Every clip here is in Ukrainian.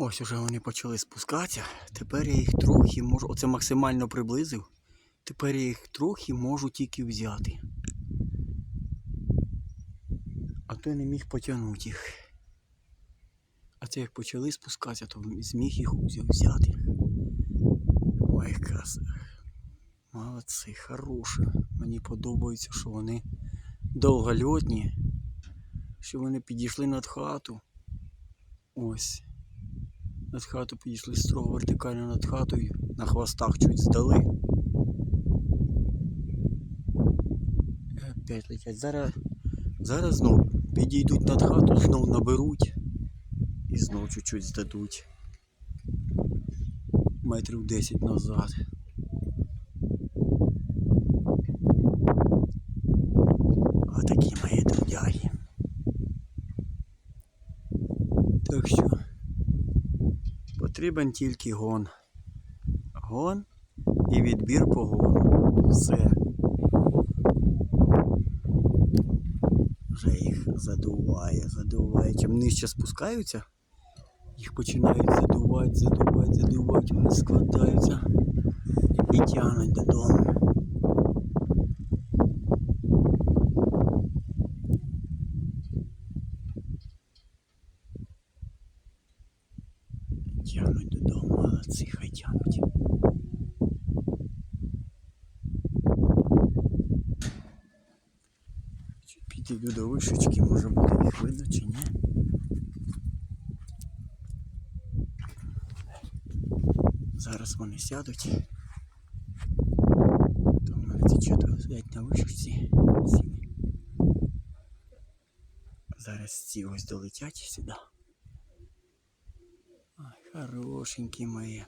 Ось уже вони почали спускатися. Тепер я їх трохи можу. Оце максимально приблизив. Тепер я їх трохи можу тільки взяти. А то я не міг потягнути їх. А це як почали спускатися, то зміг їх взяти. Ой, краса. Молодці, хороші. Мені подобається, що вони довгольотні, що вони підійшли над хату. Ось. Над хату підійшли строго вертикально над хатою, на хвостах чуть здали. Опять летять. Зараз, зараз знов підійдуть над хату, знов наберуть і знов чуть-чуть здадуть. Метрів 10 назад. Отакі мої трудяги. Так що потрібен тільки гон. Гон і відбір погону. Все. Вже їх задуває, задуває. Чим нижче спускаються, їх починають задувати, задувати, задувати, вони складаються і тягнуть додому. Тягнуть додому, молодці, хай тягнуть. Підійду до вишечки, може буде їх видно чи ні. Зараз вони сядуть. То в мене ці четверо сидять на вишечці. Зараз ці ось долетять сюди. Хорошенькі мої.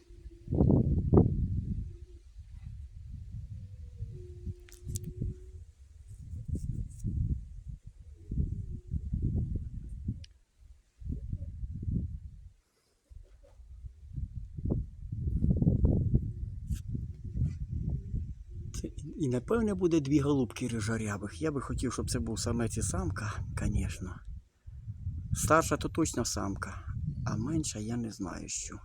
І- напевне буде дві голубки рижарябих. Я би хотів, щоб це був самець і самка, звісно. Старша то точно самка, а менша я не знаю що.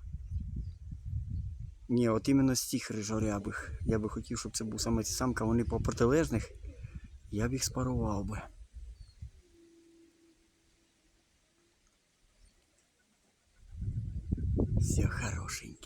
Ні, от іменно з цих рижорябих. Я би хотів, щоб це був саме ці самка, вони по протилежних, я б їх спарував би. Все. Молодці.